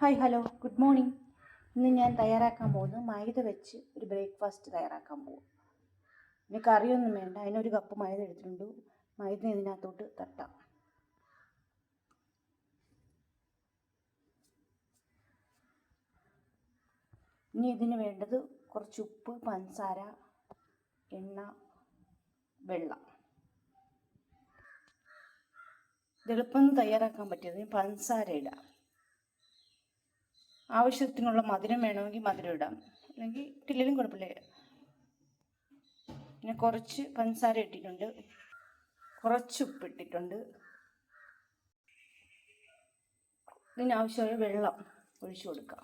Hi hello. Good morning. ഇന്ന് ഞാൻ തയ്യാറാക്കാൻ പോകുന്നത് മൈദ വെച്ച് ഒരു ബ്രേക്ക്ഫാസ്റ്റ് തയ്യാറാക്കാൻ പോകും. പിന്നെ കറിയൊന്നും വേണ്ട. അതിനൊരു കപ്പ് മൈദ എടുത്തിട്ടുണ്ട്. മൈദ ഇതിനകത്തോട്ട് തട്ടാം. ഇനി ഇതിന് വേണ്ടത് കുറച്ച് ഉപ്പ് പഞ്ചസാര എണ്ണ വെള്ളം. ഇത് എളുപ്പം തയ്യാറാക്കാൻ പറ്റിയത്. പഞ്ചസാര ഇടാം. ആവശ്യത്തിനുള്ള മധുരം വേണമെങ്കിൽ മധുരം ഇടാം. അല്ലെങ്കിൽ ഇട്ടില്ലെങ്കിലും കുഴപ്പമില്ല. പിന്നെ കുറച്ച് പഞ്ചസാര ഇട്ടിട്ടുണ്ട്. കുറച്ച് ഉപ്പ് ഇട്ടിട്ടുണ്ട് ഇതിനാവശ്യമായ വെള്ളം ഒഴിച്ചു കൊടുക്കാം.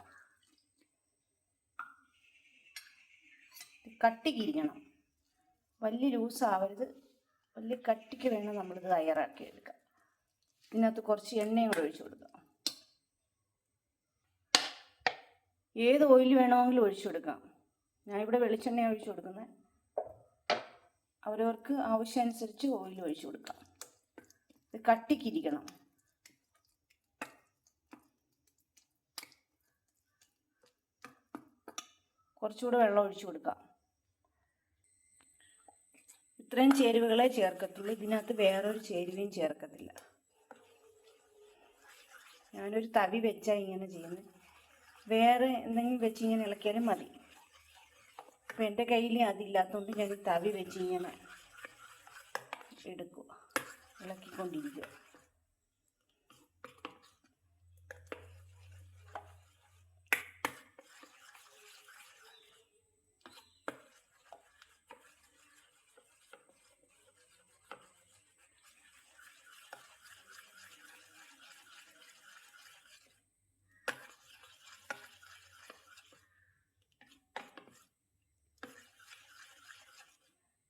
കട്ടി കിരിക്കണം വലിയ ലൂസ് ആവരുത്. വലിയ കട്ടിക്ക് വേണം നമ്മളിത് തയ്യാറാക്കി എടുക്കാം ഇതിനകത്ത് കുറച്ച് എണ്ണയും കൂടെ ഒഴിച്ചു കൊടുക്കാം. ഏത് ഓയിൽ വേണമെങ്കിലും ഒഴിച്ചു കൊടുക്കാം. ഞാനിവിടെ വെളിച്ചെണ്ണ ഒഴിച്ചു കൊടുക്കുന്നത്. അവരവർക്ക് ആവശ്യമനുസരിച്ച് ഓയിൽ ഒഴിച്ചു കൊടുക്കാം. ഇത് കട്ടിക്കിരിക്കണം. കുറച്ചുകൂടെ വെള്ളം ഒഴിച്ചു കൊടുക്കാം. ഇത്രയും ചേരുവകളെ ചേർക്കത്തുള്ളൂ. ഇതിനകത്ത് വേറൊരു ചേരുവയും ചേർക്കത്തില്ല. ഞാനൊരു തവി വെച്ചാൽ ഇങ്ങനെ ചെയ്യുന്നത് വേറെ എന്തെങ്കിലും വെച്ച് ഇങ്ങനെ ഇളക്കിയാലും മതി. അപ്പം എന്റെ കയ്യിൽ അതില്ലാത്തതുകൊണ്ട് ഞാൻ തവി വെച്ച് ഇങ്ങനെ എടുക്കുക. ഇളക്കിക്കൊണ്ടിരിക്കുക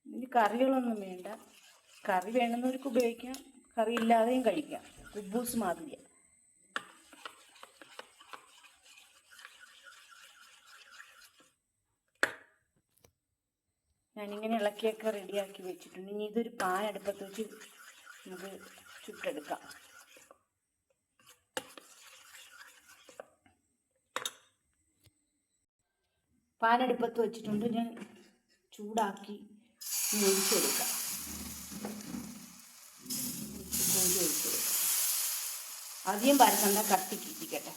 ഇതിന് കറികളൊന്നും വേണ്ട. കറി വേണമെന്നവർക്ക് ഉപയോഗിക്കാം. കറി ഇല്ലാതെയും കഴിക്കാം. കുബൂസ് മാതിരി ഞാനിങ്ങനെ ഇളക്കിയൊക്കെ റെഡിയാക്കി വെച്ചിട്ടുണ്ട്. ഇനി ഇതൊരു പാൻ അടുപ്പത്ത് വെച്ച് നമുക്ക് ചുട്ടെടുക്കാം. പാൻ അടുപ്പത്ത് വെച്ചിട്ടുണ്ട്. ഞാൻ ചൂടാക്കി ഒഴിച്ച് കൊടുക്കാം കോരി ഒഴിച്ച് കൊടുക്കാം അധികം പരത്തണ്ട കട്ടിക്ക് ഇരിക്കട്ടെ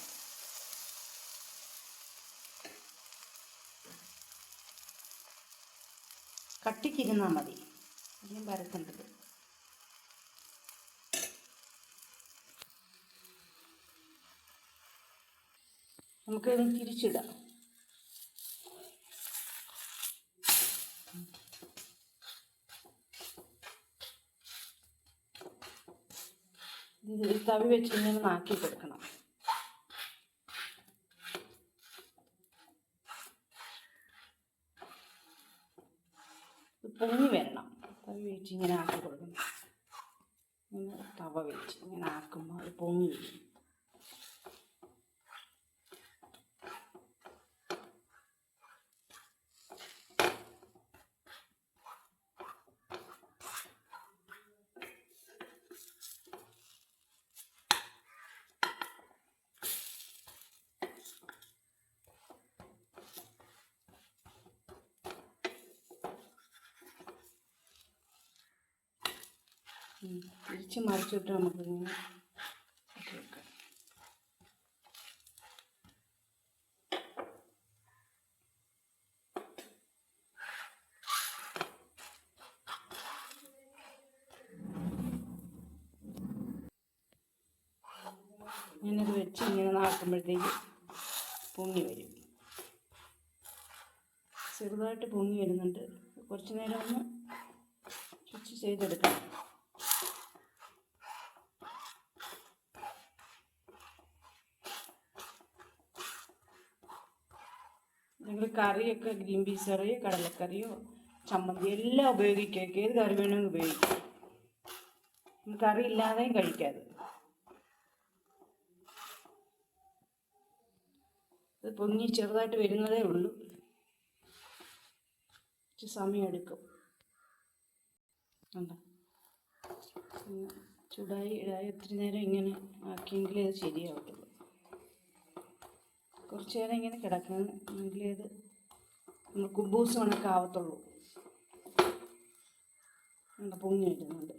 കട്ടിക്കിരുന്നാൽ മതി. അധികം പരത്തേണ്ടത് നമുക്ക് തിരിച്ചിടാം. തവി വെച്ച് ഇങ്ങനെ നാക്കി കൊടുക്കണം. പൊങ്ങി വരണം. തവി വെച്ച് ഇങ്ങനെ ആക്കി കൊടുക്കണം. ഇങ്ങനെ തവ വെച്ച് ഇങ്ങനെ ആക്കുമ്പോൾ അത് പൊങ്ങി വരും. തിരിച്ച് മറിച്ചിട്ട് നമുക്കിങ്ങനെ ഇട്ട് വെച്ച് ഇങ്ങനെ നാക്കുമ്പോഴത്തേക്ക് പൊങ്ങി വരും. ചെറുതായിട്ട് പൊങ്ങി വരുന്നുണ്ട്. കുറച്ച് നേരം ഒന്ന് സ്വിച്ച് ചെയ്തെടുക്കണം. നിങ്ങൾ കറിയൊക്കെ ഗ്രീൻ പീസ് കറിയോ കടലക്കറിയോ ചമ്മന്തി എല്ലാം ഉപയോഗിക്കുക ഏത് കറി വേണമെങ്കിൽ ഉപയോഗിക്കാം. കറി ഇല്ലാതെയും കഴിക്കാതെ. ഇത് പൊങ്ങി ചെറുതായിട്ട് വരുന്നതേ ഉള്ളൂ. കുറച്ച് സമയം എടുക്കും. കണ്ടോ? ഇങ്ങനെ ചൂടായി ഇടായി ഒത്തിരി നേരം ഇങ്ങനെ ആക്കിയെങ്കിലേ അത് ശരിയാവത്തുള്ളൂ. കുറച്ച് നേരം ഇങ്ങനെ കിടക്കണം എങ്കിലേ ഇത് നമ്മൾ കുബൂസ് കണക്കാവത്തുള്ളൂ പൊങ്ങി വരുന്നുണ്ട്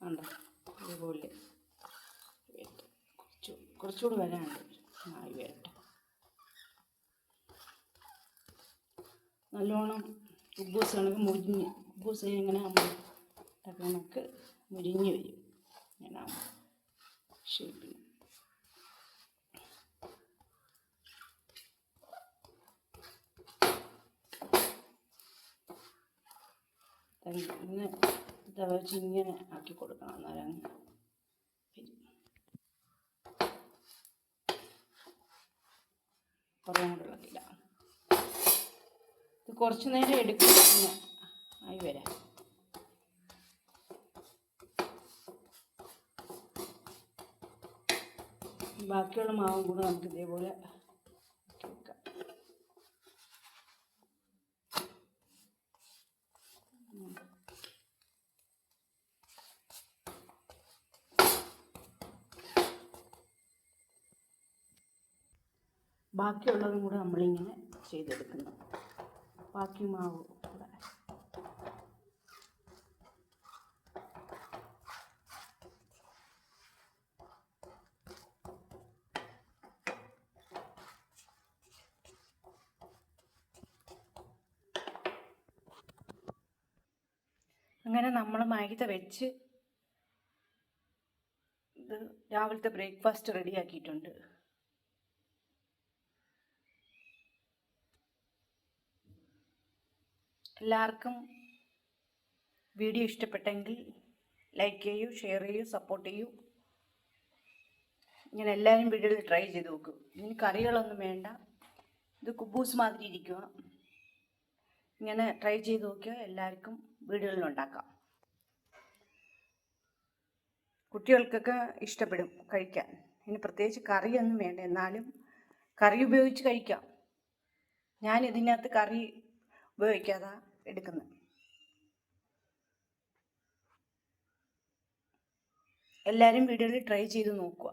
ഉണ്ടോ ഇതുപോലെ വരട്ടെ. കുറച്ച് കുറച്ചുകൂടി വരാനുണ്ട്. ആയി വരട്ടെ. നല്ലോണം ഉബൂസ് കണക്ക് മുരിഞ്ഞ് ഉപ്പൂസ് ഇങ്ങനെ കണക്ക് മുരിഞ്ഞ് വരും. ഇങ്ങനെ ഷേപ്പിന് ഇങ്ങനെ ഇതാ വെച്ച് ഇങ്ങനെ ആക്കി കൊടുക്കണം അന്നേരം അങ്ങ് വരും കുറേ കൂടെ ഇത് കുറച്ച് നേരം എടുക്കുന്ന ആയി വരാം. ബാക്കിയുള്ള മാവും കൂടെ നമുക്ക് ഇതേപോലെ വെക്കാം. ബാക്കിയുള്ളതും കൂടെ നമ്മളിങ്ങനെ ചെയ്തെടുക്കുന്നു. ബാക്കി മാവ് കൂടെ. അങ്ങനെ നമ്മൾ മൈദ വെച്ച് ഇത് രാവിലത്തെ ബ്രേക്ക്ഫാസ്റ്റ് റെഡിയാക്കിയിട്ടുണ്ട്. എല്ലാവർക്കും വീഡിയോ ഇഷ്ടപ്പെട്ടെങ്കിൽ ലൈക്ക് ചെയ്യൂ ഷെയർ ചെയ്യൂ സപ്പോർട്ട് ചെയ്യൂ. ഇങ്ങനെ എല്ലാവരും വീഡിയോയിൽ ട്രൈ ചെയ്ത് നോക്കും. ഇനി കറികളൊന്നും വേണ്ട. ഇത് കുബൂസ് മാതിരി ഇരിക്കുക ഇങ്ങനെ ട്രൈ ചെയ്ത് നോക്കിയാൽ എല്ലാവർക്കും വീടുകളിൽ ഉണ്ടാക്കാം. കുട്ടികൾക്കൊക്കെ ഇഷ്ടപ്പെടും കഴിക്കാൻ. ഇനി പ്രത്യേകിച്ച് കറിയൊന്നും വേണ്ട. എന്നാലും കറി ഉപയോഗിച്ച് കഴിക്കാം. ഞാൻ ഇതിനകത്ത് കറി ഉപയോഗിക്കാതെ എടുക്കുന്നത്. എല്ലാവരും വീഡിയോയിൽ ട്രൈ ചെയ്ത് നോക്കുക.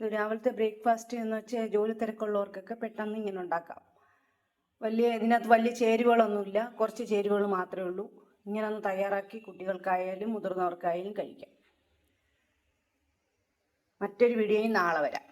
രാവിലത്തെ ബ്രേക്ക്ഫാസ്റ്റ് എന്ന് വെച്ചാൽ ജോലി തിരക്കുള്ളവർക്കൊക്കെ പെട്ടെന്ന് ഇങ്ങനെ ഉണ്ടാക്കാം. വലിയ ഇതിനകത്ത് വലിയ ചേരുവകളൊന്നുമില്ല. കുറച്ച് ചേരുവകൾ മാത്രമേ ഉള്ളൂ. ഇങ്ങനെ ഒന്ന് തയ്യാറാക്കി കുട്ടികൾക്കായാലും മുതിർന്നവർക്കായാലും കഴിക്കാം. മറ്റൊരു വീഡിയോയും നാളെ വരാം.